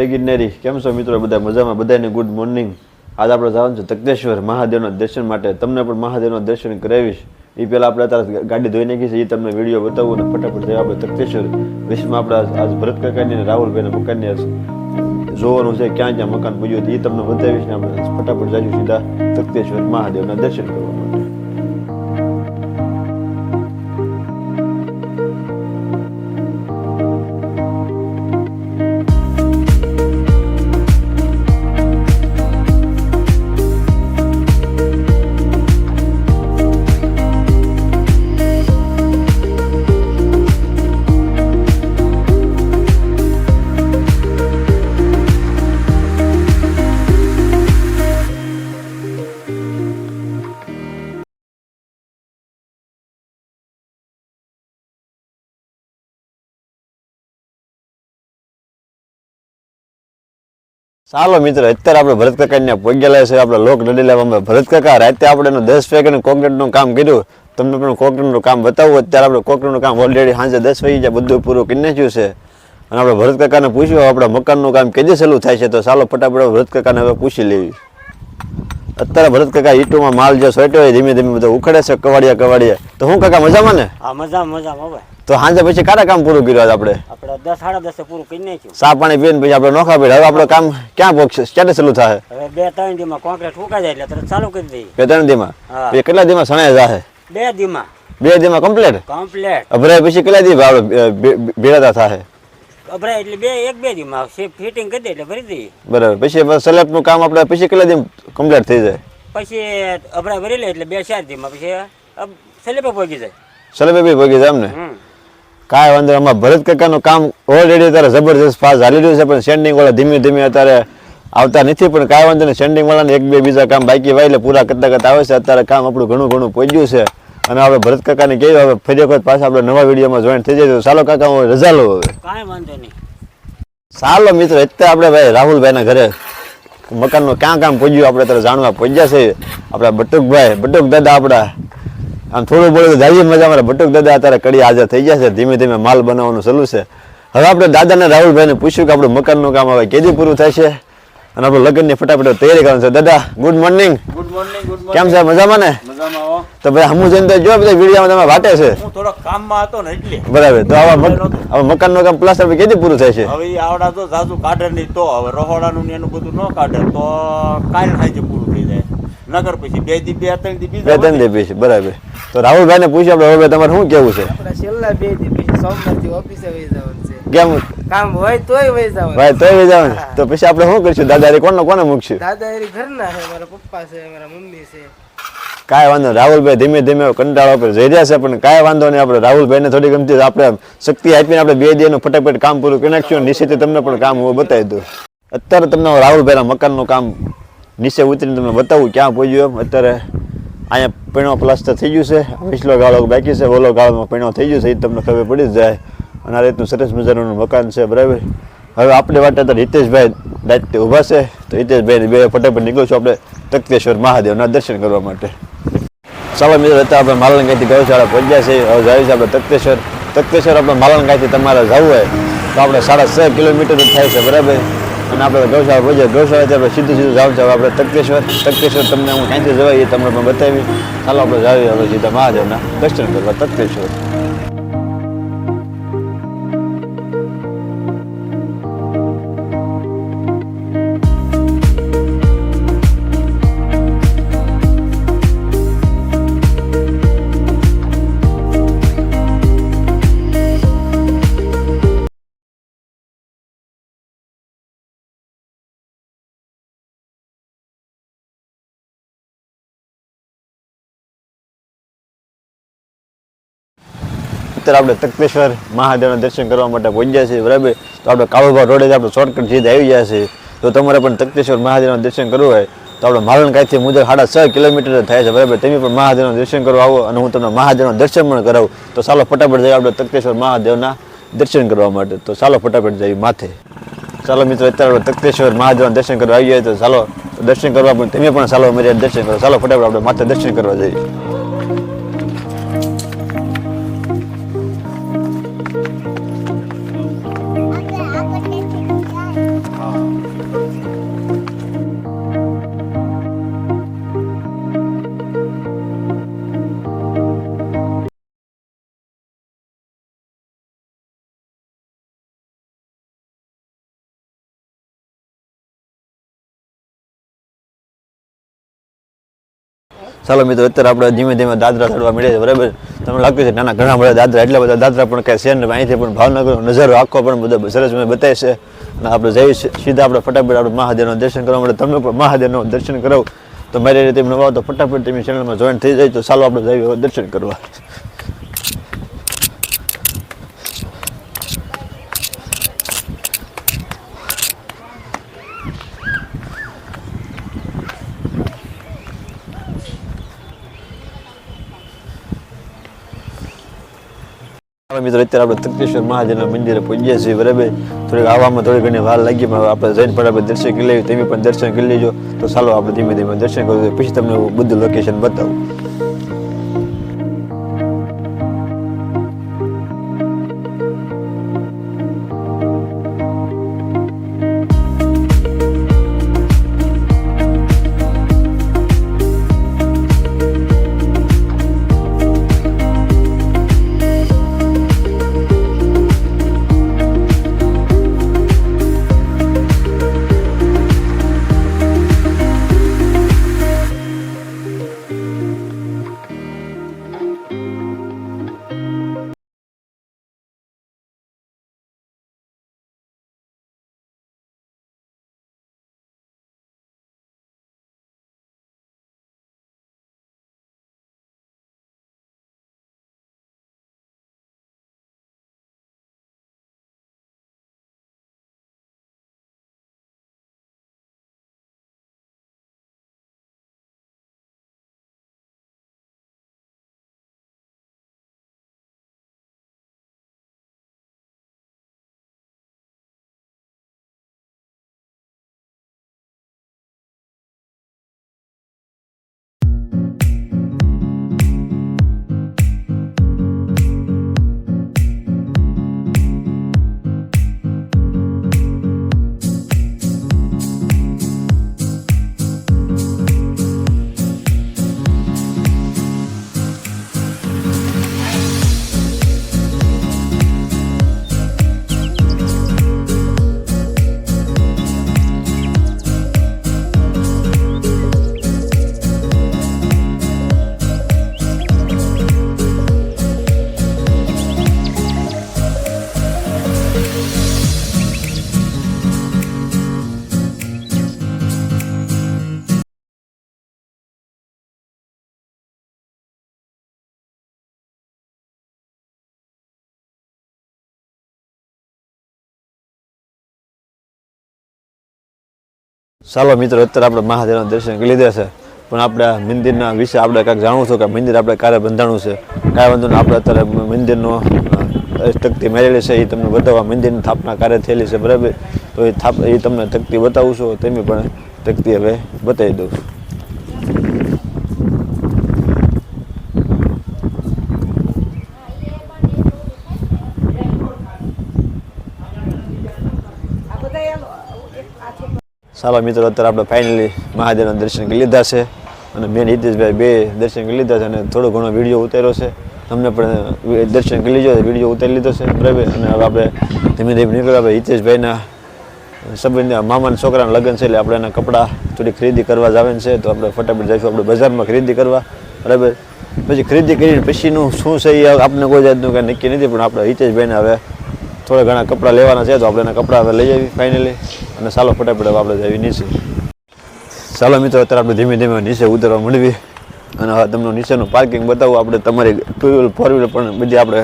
જય ગિરનારી કેમ છો મિત્રો? બધા મજામાં? બધાને ગુડ મોર્નિંગ આજ આપણે જવાનું છે તકતેશ્વર મહાદેવના દર્શન માટે. તમને પણ મહાદેવના દર્શન કરાવીશ. એ પહેલાં આપણે અત્યારે ગાડી ધોઈ નાખી છે એ તમને વીડિયો બતાવું અને ફટાફટ જઈએ આપણે તકતેશ્વર વિશ્વમાં આપણે આજ- ભરત કાકાની અને રાહુલભાઈના મકાનની જોવાનું છે ક્યાં ક્યાં મકાન પૂજ્યું એ તમને બતાવીશ ને આપણે ફટાફટ જઈશું સીધા તકતેશ્વર મહાદેવના દર્શન કરવા ચાલો મિત્રો, અત્યારે આપણે ભરત કાકાને પગ્યા છે. આપણે લોક નડેલા ભરત કાકા. રાતે આપણે એનું દસ વાગે કોન્ક્રીટનું કામ કર્યું. તમને પણ કોન્ક્રીટનું કામ બતાવું. અત્યારે આપણે કોન્ક્રીટનું કામ ઓલરેડી સાંજે દસ વાગી જાય બધું પૂરું કરી નાખ્યું છે. અને આપણે ભરત પૂછ્યું આપણા મકાનનું કામ કેદી સહેલું થાય છે? તો ચાલો ફટાફટ ભરત કાકાને હવે પૂછી લેવી અત્યારે ભરત કાકા ઈટુમાં માલ જે સોટ્યો હોય ધીમે ધીમે બધું ઉખડે છે, કવાડિયા કવાડિયા. તો હું કાકા, મજામાં ને? હા મજા મજામાં હવે તો સાંજે પછી કારા કામ પૂરું કર્યું આજ આપણે? આપણે દસ સાડા દસે પૂરું કરી નાખ્યું. સા પાણી પીને પછી આપણે નોખા પીડે હવે આપણે કામ ક્યાં પહોંચશે ક્યારે ચાલુ થાય હવે બે ત્રણ દીમાં કોન્ક્રીટ ફૂંકાઈ જાય એટલે તરત ચાલુ કરી દઈએ. બે ત્રણ દીમાં? એ કેટલા દીમાં સણાય જાહે? બે દીમાં. બે દીમાં કમ્પ્લીટ કમ્પ્લેટ અભરાય પછી કેટલા દી આપણે ભેળાતા થાય અભરાય એટલે બે એક બે દીમાં. ફિટિંગ કરી દે એટલે ભરી દઈએ. બરાબર. પછી સલેપનું કામ આપણે પછી કેટલા દી કમ્પ્લીટ થઈ જાય? પછી અભરાય ભરી લે એટલે બે ચાર દીમાં. પછી સલેપે પહોંચી જાય. સલેપે બી ભોગી જાય એમને કાંઈ વાંધો આમાં ભરત કાકાનું કામ ઓલરેડી અત્યારે જબરજસ્ત ફાસ્ટ ચાલી રહ્યું છે પણ સેન્ડિંગ વાળા ધીમે ધીમે અત્યારે આવતા નથી પણ કાંઈ વાંધો નહીં. સેન્ડિંગ વાળાને એક બે બીજા કામ બાકી વાય એટલે પૂરા કરતા કરતા આવે છે. અત્યારે કામ આપણું ઘણું ઘણું પહોંચ્યું છે. અને આપણે ભરત કાકાને કહેવું હવે ફરી વખત પાછા આપણે નવા વિડીયોમાં જોઈન થઈ જાય તો ચાલો કાકા હું રજા લઉં હવે. કાંઈ વાંધો નહીં. ચાલો મિત્રો અત્યારે આપણે ભાઈ રાહુલભાઈના ઘરે મકાનનું ક્યાં કામ પહોંચ્યું આપણે અત્યારે જાણવા પહોંચ્યા છે આપણા બટુકભાઈ બટુક દાદા આપણા. આમ થોડું બોલું જાઈએ મજા અમારા ભટુક દાદા અત્યારે કડી હાજર થઈ ગયા છે. ધીમે ધીમે માલ બનાવવાનું ચાલુ છે. હવે આપણે દાદાને રાહુલભાઈને પૂછ્યું કે આપણું મકાનનું કામ હવે કેદી પૂરું થાય છે? અને આપણે લગ્નની ફટાફટ તૈયારી કરવાનું છે. દાદા ગુડ મોર્નિંગ ગુડ મોર્નિંગ કેમ છે? મજામાં ને? મજામાં તો ભાઈ હમું જઈને જો બધા વિડીયોમાં તમે વાટે છે. હું થોડોક કામમાં હતો ને એટલે. બરાબર. તો આવા આવા મકાનનું કામ પ્લસ આપણે કેદી પૂરું થાય છે? હવે આવડા તો સાસુ કાઢે નહીં તો. હવે રહોડાનું ને એનું બધું ન કાઢે. તો કાલ થાય જાય નગર પછી બે દી બે ત્રણ દી બે ત્રણ દી પછી બરાબર. તો રાહુલભાઈને પૂછ્યું આપણે હવે તમારે શું કેવું છે? આપણા છેલ્લા બે દી પછી સોમવારથી ઓફિસે વહી જવાનું છે. કેમ? કામ હોય તોય વહી જવાનું. ભાઈ તોય વહી જવાનું? તો પછી આપણે શું કરશું? દાદારી કોને કોને મૂકશું? દાદારી ઘરના છે મારા પપ્પા છે મારા મમ્મી છે. કાંઈ વાંધો રાહુલભાઈ ધીમે ધીમે કંટાળો પર જઈ રહ્યા છે પણ કાંઈ વાંધો નહીં. આપણે રાહુલભાઈને થોડી ગમતી આપણે શક્તિ આપીને આપણે બે દિનનું ફટાફટ કામ પૂરું કરી નાખશું. નિશ્ચિત તમને પણ કામ હું બતાવી દઉં. અત્યારે તમને રાહુલભાઈના મકાનનું કામ નીચે ઉતરીને તમને બતાવું ક્યાં પહોંચ્યું એમ. અત્યારે અહીંયા પીણો પ્લાસ્ટર થઈ ગયું છે. પીછલો ગાળો બાકી છે. ઓલો ગાળોમાં પીણો થઈ ગયું છે, એ તમને ખબર પડી જ જાય. અને આ રીતનું સરસ મજાનું મકાન છે, બરાબર? હવે આપણે વાટે તો હિતેશભાઈ દાયિત્વ ઊભા છે. તો હિતેશભાઈ બે ફટાફટ નીકળશું આપણે તક્તેશ્વર મહાદેવના દર્શન કરવા માટે. ચાલો મિત્રો, અત્યારે આપણે માલણગાયથી ગૌશાળા પહોંચ્યા છે હવે જાય છે આપણે તક્તેશ્વર. તક્તેશ્વર આપણે માલણગાયથી તમારે જવું હોય તો આપણે સાડા છ કિલોમીટર થાય છે, બરાબર? અને આપણે ગૌશાળા પહોંચ્યા ગૌશાળાથી આપણે સીધું સીધું જાવ છે. આપણે તકેશ્વર તકેશ્વર તમને હું ક્યાંથી જવાય એ તમને પણ બતાવી ચાલો આપણે જાવી હવે સીધા મહાદેવના દર્શન કરવા તખ્તેશ્વર અત્યારે આપણે તકતેશ્વર મહાદેવના દર્શન કરવા માટે પહોંચ્યા છીએ, બરાબર? તો આપણે કાળુભા રોડે જ આપણે શોર્ટકટ સીધા આવી ગયા છીએ. તો તમારે પણ તકતેશ્વર મહાદેવના દર્શન કરવું હોય, તો આપણે માલણકાઈથી મુજબ સાડા છ કિલોમીટર થાય છે, બરાબર? તમે પણ મહાદેવના દર્શન કરવા આવો અને હું તમને મહાદેવના દર્શન પણ કરાવું. તો ચાલો ફટાફટ જઈએ આપણે તકતેશ્વર મહાદેવના દર્શન કરવા માટે. તો ચાલો ફટાફટ જઈએ માથે. ચાલો મિત્રો, અત્યારે આપણે તકતેશ્વર મહાદેવના દર્શન કરવા આવી ગયા તો ચાલો દર્શન કરવા પણ તમે પણ ચાલો અમારી દર્શન કરો. ચાલો ફટાફટ આપણે માથે દર્શન કરવા જઈએ. ચાલો મિત્રો, અત્યારે આપણે ધીમે ધીમે દાદરા ચડવા મળે છે, બરાબર? તમને લાગતું છે નાના ઘણા બધા દાદરા, એટલા બધા દાદરા પણ કાંઈ છે ને અહીંથી પણ ભાવનગરનો નજારો આખો પણ બધો સરસ મને બતાવે છે. અને આપણે જઈએ સીધા આપણે ફટાફટ આપણે મહાદેવનું દર્શન કરવા માટે. તમને પણ મહાદેવનું દર્શન કરાવું. તો મારી રીતે નવા તો ફટાફટ તમે ચેનલમાં જોઈન થઈ જાય, તો ચાલો આપણે જઈએ દર્શન કરવા. મિત્રો, અત્યારે આપણે તકેશ્વર મહાદેવના મંદિરે પહોંચ્યા છીએ, બરાબર? થોડીક આવવામાં થોડી ઘણી વાર લાગી, પણ આપણે જઈને આપણે દર્શન કરી લઈએ. તમે પણ દર્શન કરી લેજો. તો ચાલો આપણે ધીમે ધીમે દર્શન કરીએ પછી તમને બધું લોકેશન બતાવું. ચાલો મિત્રો, અત્યારે આપણે મહાદેવના દર્શન કરી લીધા છે. પણ આપણે મંદિરના વિશે આપણે કાંઈક જાણવું છું કે મંદિર આપણે ક્યારે બંધાણું છે? કાંઈ વાંધો આપણે અત્યારે મંદિરનો તકતી મેળવેલી છે, એ તમને બતાવવા મંદિરની સ્થાપના ક્યારે થયેલી છે, બરાબર? તો એ થાપ, એ તમને તકતી બતાવું છું તમે પણ તકતી હવે બતાવી દઉં છું. ચાલો મિત્રો, અત્યારે આપણે ફાઇનલી મહાદેવના દર્શન કરી લીધા છે. અને મેન હિતેશભાઈ બે દર્શન કરી લીધા છે અને થોડો ઘણો વીડિયો ઉતાર્યો છે. તમને પણ દર્શન કરી લીધો વીડિયો ઉતારી લીધો છે. બરાબર? અને હવે આપણે ધીમે ધીમે નીકળ્યા આપણે હિતેશભાઈના સંબંધ મામાના છોકરાના લગ્ન છે એટલે આપણે એના કપડાં થોડી ખરીદી કરવા જવાનું છે. તો આપણે ફટાફટ જઈશું આપણે બજારમાં ખરીદી કરવા. બરાબર? પછી ખરીદી કરીને પછીનું શું છે એ આપણે કોઈ જાતનું કાંઈ નક્કી નથી, પણ આપણે હિતેશભાઈને હવે થોડા ઘણા કપડાં લેવાના છે, તો આપણે એના કપડાં હવે લઈ આવી ફાઇનલી અને ચાલો ફટાફટ આપણે જઈએ નીચે. ચાલો મિત્રો, અત્યારે આપણે ધીમે ધીમે નીચે ઉતરવા મળવી અને હવે તમને નીચેનું પાર્કિંગ બતાવું. આપણે તમારી ટુ વ્હીલર ફોર વ્હીલર પણ બધી આપણે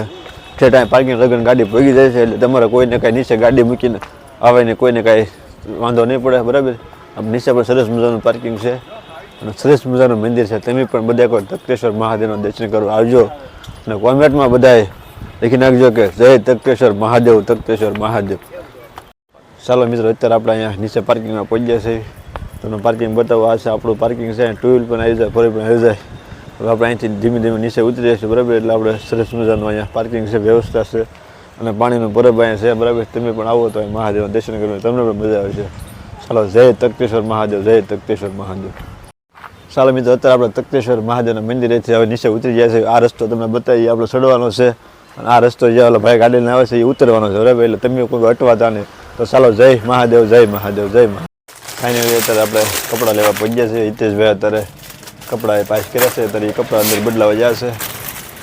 જે ટાઈમ પાર્કિંગ લગન ગાડી પગી જાય છે, એટલે તમારે કોઈને કાંઈ નીચે ગાડી મૂકીને આવે ને કોઈને કાંઈ વાંધો નહીં પડે, બરાબર? આમ નીચે પણ સરસ મજાનું પાર્કિંગ છે. અને સરસ મજાનું મંદિર છે. તમે પણ બધા કોઈ તક્તેશ્વર મહાદેવના દર્શન કરવા આવજો. અને કોમેન્ટમાં બધાએ લખી નાખજો કે જય તકેશ્વર મહાદેવ તકેશ્વર મહાદેવ. ચાલો મિત્રો, અત્યારે આપણે અહીંયા નીચે પાર્કિંગમાં પહોંચ્યા છે તમને પાર્કિંગ બતાવો આ છે, આપણું પાર્કિંગ છે ટુ વ્હીલ પણ આવી જાય ફોર પણ આવી જાય. હવે આપણે અહીંથી ધીમે ધીમે નીચે ઉતરી છીએ બરાબર? એટલે આપણે સરસ મજાનું અહીંયા પાર્કિંગ છે, વ્યવસ્થા છે અને પાણીનું પરબ અહીંયા છે, બરાબર? તમે પણ આવો તો મહાદેવના દર્શન કરીને તમને પણ મજા આવશે. ચાલો, જય તકતેશ્વર મહાદેવ, જય તકતેશ્વર મહાદેવ. ચાલો મિત્રો, અત્યારે આપણે તકતેશ્વર મહાદેવના મંદિરેથી હવે નીચે ઉતરી ગયા છે આ રસ્તો તમને બતાવીએ, આપણે ચડવાનો છે. અને આ રસ્તો જે ઓલો ભાઈ ગાડી આવે છે, એ ઉતરવાનો છે. બરાબર? એટલે તમે કોઈ અટવાતા જાને તો ચાલો જય મહાદેવ જય મહાદેવ જય મહાદેવ. ફાઇનલી અત્યારે આપણે કપડાં લેવા પહોંચ્યા છે. હિતેશભાઈ અત્યારે કપડાં એ પાસ કર્યા છે. ત્યારે એ કપડાં અંદર બદલાવા જાય છે.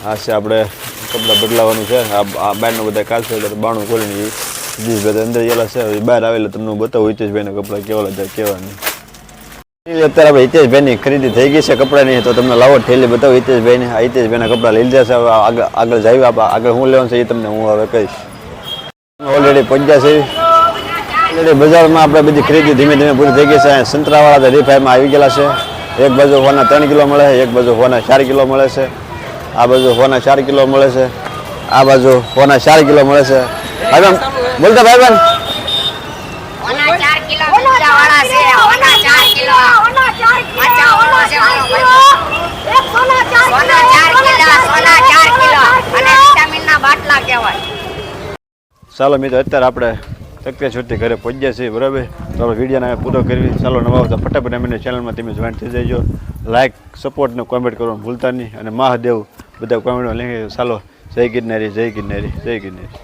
આ છે આપણે કપડાં બદલાવાનું છે. આ બહારનું બધા કાલ છે. એટલે બાણું ખોલીને હિતેશભાઈ અંદર ગયેલા છે. બહાર આવેલા તમને બતાવું હિતેશભાઈના કપડાં કેવા કેવા નહીં. અત્યારે આપણે હિતેશભાઈની ખરીદી થઈ ગઈ છે કપડાની, તો તમને લાવો ઠેલી બતાવો. હિતેશભાઈને આ હિતેશભાઈના કપડાં લઈ લીધા છે આગળ આગળ જાય આપણે આગળ હું લેવાનું છે એ તમને હું હવે કહીશ. ઓલરેડી પહોંચ્યા છે. ઓલરેડી બજારમાં આપણે બધી ખરીદી ધીમે ધીમે પૂરી થઈ ગઈ છે. સંતરાવાળા રીફાઈમાં આવી ગયેલા છે. એક બાજુ હોના ત્રણ કિલો મળે છે, એક બાજુ હોવાના ચાર કિલો મળે છે. આ બાજુ હોવાના ચાર કિલો મળે છે. આ બાજુ હોવાના ચાર કિલો મળે છે. ભાઈ બોલતા ભાઈ સોના ચાલો મિત્રો, અત્યારે આપણે તકતે છૂટથી ઘરે પહોંચ્યા છીએ, બરાબર? તો આપણે વિડીયોને પૂરો કરવી ચાલો, નવા આવતા ફટાફટ અમે ચેનલમાં તમે જોઈન થઈ જજો. લાઇક સપોર્ટ ને કોમેન્ટ કરવાનું ભૂલતા નહીં. અને મહાદેવ, બધા કોમેન્ટમાં લખી ચાલો, જય ગિરનારી જય ગિરનારી જય ગિરનારી.